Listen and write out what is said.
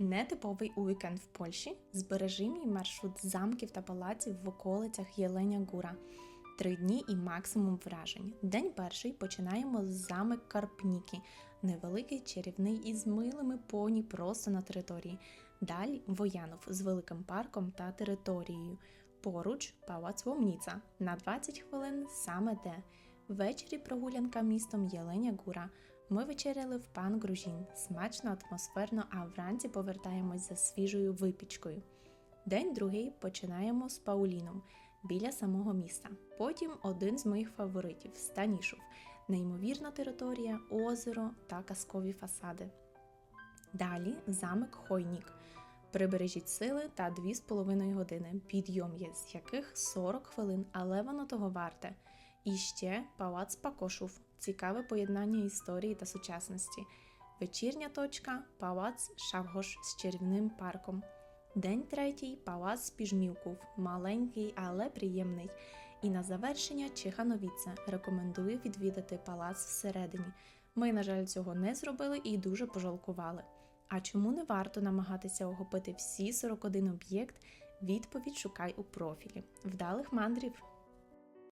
Нетиповий уікенд в Польщі збережи мій маршрут замків та палаців в околицях Єленя Гура. Три дні і максимум вражень. День перший починаємо з замок Карпніки, невеликий чарівний із милими поні просто на території. Далі Воянов з великим парком та територією. Поруч Палац Вомніца на 20 хвилин саме де. Ввечері прогулянка містом Єленя Гура. Ми вечеряли в пан Гружін, смачно, атмосферно, а вранці повертаємось за свіжою випічкою. День другий починаємо з Пауліном біля самого міста. Потім один з моїх фаворитів Станішов, неймовірна територія, озеро та казкові фасади. Далі замок Хойнік. Прибережіть сили та 2,5 години. Підйом є, з яких 40 хвилин, але воно того варте. І ще палац Пакошув. Цікаве поєднання історії та сучасності. Вечірня точка палац Шавгош з чарівним парком. День третій палац Піжмівков, маленький, але приємний. І на завершення Чехановіце. Рекомендую відвідати палац всередині. Ми, на жаль, цього не зробили і дуже пожалкували. А чому не варто намагатися охопити всі 41 об'єкт? Відповідь шукай у профілі. Вдалих мандрів!